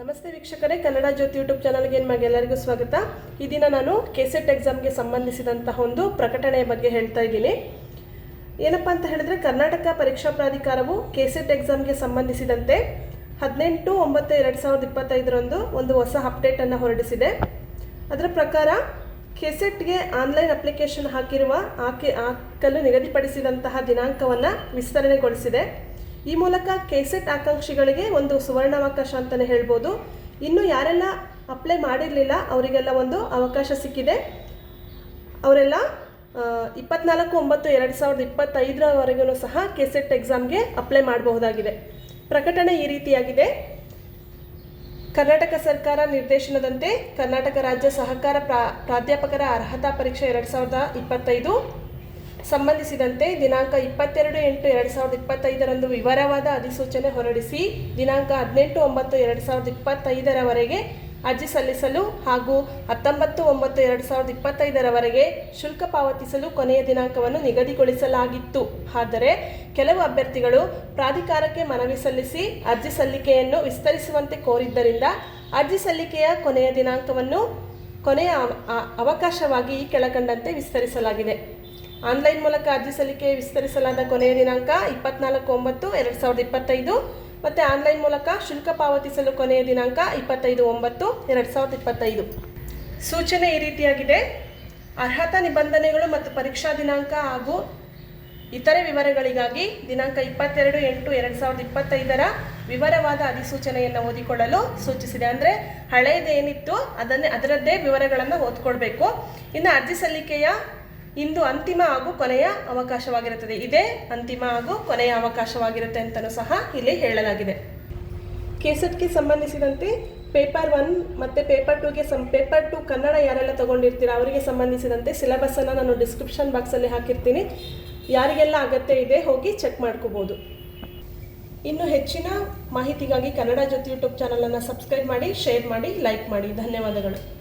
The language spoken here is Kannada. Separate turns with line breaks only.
ನಮಸ್ತೆ ವೀಕ್ಷಕರೇ, ಕನ್ನಡ ಜ್ಯೋತಿ ಯೂಟ್ಯೂಬ್ ಚಾನಲ್ಗೆ ನಿಮಗೆಲ್ಲರಿಗೂ ಸ್ವಾಗತ. ಈ ದಿನ ನಾನು ಕೆಸೆಟ್ ಎಕ್ಸಾಮ್ಗೆ ಸಂಬಂಧಿಸಿದಂತಹ ಒಂದು ಪ್ರಕಟಣೆಯ ಬಗ್ಗೆ ಹೇಳ್ತಾ ಇದ್ದೀನಿ. ಏನಪ್ಪ ಅಂತ ಹೇಳಿದ್ರೆ, ಕರ್ನಾಟಕ ಪರೀಕ್ಷಾ ಪ್ರಾಧಿಕಾರವು ಕೆಸೆಟ್ ಎಕ್ಸಾಮ್ಗೆ ಸಂಬಂಧಿಸಿದಂತೆ ಹದಿನೆಂಟು ಒಂಬತ್ತು ಎರಡು ಸಾವಿರದ ಇಪ್ಪತ್ತೈದರಂದು ಒಂದು ಹೊಸ ಅಪ್ಡೇಟನ್ನು ಹೊರಡಿಸಿದೆ. ಅದರ ಪ್ರಕಾರ ಕೆಸೆಟ್ಗೆ ಆನ್ಲೈನ್ ಅಪ್ಲಿಕೇಶನ್ ಹಾಕಿರುವ ಹಾಕಿ ಹಾಕಲು ನಿಗದಿಪಡಿಸಿದಂತಹ ದಿನಾಂಕವನ್ನು ವಿಸ್ತರಣೆಗೊಳಿಸಿದೆ. ಈ ಮೂಲಕ ಕೆಸೆಟ್ ಆಕಾಂಕ್ಷಿಗಳಿಗೆ ಒಂದು ಸುವರ್ಣಾವಕಾಶ ಅಂತಲೇ ಹೇಳ್ಬೋದು. ಇನ್ನು ಯಾರೆಲ್ಲ ಅಪ್ಲೈ ಮಾಡಿರಲಿಲ್ಲ, ಅವರಿಗೆಲ್ಲ ಒಂದು ಅವಕಾಶ ಸಿಕ್ಕಿದೆ. ಅವರೆಲ್ಲ ಇಪ್ಪತ್ನಾಲ್ಕು, ಒಂಬತ್ತು, ಎರಡು ಸಾವಿರದ ಇಪ್ಪತ್ತೈದರವರೆಗೂ ಸಹ ಕೆಸೆಟ್ ಎಕ್ಸಾಮ್ಗೆ ಅಪ್ಲೈ ಮಾಡಬಹುದಾಗಿದೆ. ಪ್ರಕಟಣೆ ಈ ರೀತಿಯಾಗಿದೆ. ಕರ್ನಾಟಕ ಸರ್ಕಾರ ನಿರ್ದೇಶನದಂತೆ ಕರ್ನಾಟಕ ರಾಜ್ಯ ಸಹಕಾರ ಪ್ರಾ, ಪ್ರಾಧ್ಯಾಪಕರ ಅರ್ಹತಾ ಪರೀಕ್ಷೆ ಎರಡು ಸಾವಿರದ ಇಪ್ಪತ್ತೈದು. ಸಂಬಂಧಿಸಿದಂತೆ ದಿನಾಂಕ ಇಪ್ಪತ್ತೆರಡು ಎಂಟು ಎರಡು ಸಾವಿರದ ಇಪ್ಪತ್ತೈದರಂದು ವಿವರವಾದ ಅಧಿಸೂಚನೆ ಹೊರಡಿಸಿ, ದಿನಾಂಕ ಹದಿನೆಂಟು ಒಂಬತ್ತು ಎರಡು ಸಾವಿರದ ಇಪ್ಪತ್ತೈದರವರೆಗೆ ಅರ್ಜಿ ಸಲ್ಲಿಸಲು ಹಾಗೂ ಹತ್ತೊಂಬತ್ತು ಒಂಬತ್ತು ಎರಡು ಸಾವಿರದ ಇಪ್ಪತ್ತೈದರವರೆಗೆ ಶುಲ್ಕ ಪಾವತಿಸಲು ಕೊನೆಯ ದಿನಾಂಕವನ್ನು ನಿಗದಿಗೊಳಿಸಲಾಗಿತ್ತು. ಆದರೆ ಕೆಲವು ಅಭ್ಯರ್ಥಿಗಳು ಪ್ರಾಧಿಕಾರಕ್ಕೆ ಮನವಿ ಸಲ್ಲಿಸಿ ಅರ್ಜಿ ಸಲ್ಲಿಕೆಯನ್ನು ವಿಸ್ತರಿಸುವಂತೆ ಕೋರಿದ್ದರಿಂದ ಅರ್ಜಿ ಸಲ್ಲಿಕೆಯ ಕೊನೆಯ ದಿನಾಂಕವನ್ನು ಕೊನೆಯ ಅವಕಾಶವಾಗಿ ಈ ಕೆಳಕಂಡಂತೆ ವಿಸ್ತರಿಸಲಾಗಿದೆ. ಆನ್ಲೈನ್ ಮೂಲಕ ಅರ್ಜಿ ಸಲ್ಲಿಕೆ ವಿಸ್ತರಿಸಲಾದ ಕೊನೆಯ ದಿನಾಂಕ ಇಪ್ಪತ್ನಾಲ್ಕು ಒಂಬತ್ತು, ಎರಡು ಸಾವಿರದ ಇಪ್ಪತ್ತೈದು. ಮತ್ತು ಆನ್ಲೈನ್ ಮೂಲಕ ಶುಲ್ಕ ಪಾವತಿಸಲು ಕೊನೆಯ ದಿನಾಂಕ ಇಪ್ಪತ್ತೈದು ಒಂಬತ್ತು, ಎರಡು ಸಾವಿರದ ಇಪ್ಪತ್ತೈದು. ಸೂಚನೆ ಈ ರೀತಿಯಾಗಿದೆ. ಅರ್ಹತಾ ನಿಬಂಧನೆಗಳು ಮತ್ತು ಪರೀಕ್ಷಾ ದಿನಾಂಕ ಹಾಗೂ ಇತರೆ ವಿವರಗಳಿಗಾಗಿ ದಿನಾಂಕ ಇಪ್ಪತ್ತೆರಡು, ಎಂಟು, ಎರಡು ಸಾವಿರದ ಇಪ್ಪತ್ತೈದರ ವಿವರವಾದ ಅಧಿಸೂಚನೆಯನ್ನು ಓದಿಕೊಳ್ಳಲು ಸೂಚಿಸಿದೆ. ಅಂದರೆ ಹಳೆಯದೇನಿತ್ತು ಅದನ್ನೇ, ಅದರದ್ದೇ ವಿವರಗಳನ್ನು ಓದ್ಕೊಳ್ಬೇಕು. ಇನ್ನು ಅರ್ಜಿ ಸಲ್ಲಿಕೆಯ ಇಂದು ಅಂತಿಮ ಹಾಗೂ ಕೊನೆಯ ಅವಕಾಶವಾಗಿರುತ್ತದೆ. ಇದೇ ಅಂತಿಮ ಹಾಗೂ ಕೊನೆಯ ಅವಕಾಶವಾಗಿರುತ್ತೆ ಅಂತಲೂ ಸಹ ಇಲ್ಲಿ ಹೇಳಲಾಗಿದೆ. ಕೆಸೆಟ್ಗೆ ಸಂಬಂಧಿಸಿದಂತೆ ಪೇಪರ್ ಒನ್ ಮತ್ತು ಪೇಪರ್ ಟೂಗೆ ಸಂ, ಪೇಪರ್ ಟು ಕನ್ನಡ ಯಾರೆಲ್ಲ ತೊಗೊಂಡಿರ್ತೀರ ಅವರಿಗೆ ಸಂಬಂಧಿಸಿದಂತೆ ಸಿಲೆಬಸ್ಸನ್ನು ನಾನು ಡಿಸ್ಕ್ರಿಪ್ಷನ್ ಬಾಕ್ಸಲ್ಲಿ ಹಾಕಿರ್ತೀನಿ. ಯಾರಿಗೆಲ್ಲ ಅಗತ್ಯ ಇದೆ ಹೋಗಿ ಚೆಕ್ ಮಾಡ್ಕೋಬೋದು. ಇನ್ನು ಹೆಚ್ಚಿನ ಮಾಹಿತಿಗಾಗಿ ಕನ್ನಡ ಜೊತೆ ಯೂಟ್ಯೂಬ್ ಚಾನಲನ್ನು ಸಬ್ಸ್ಕ್ರೈಬ್ ಮಾಡಿ, ಶೇರ್ ಮಾಡಿ, ಲೈಕ್ ಮಾಡಿ. ಧನ್ಯವಾದಗಳು.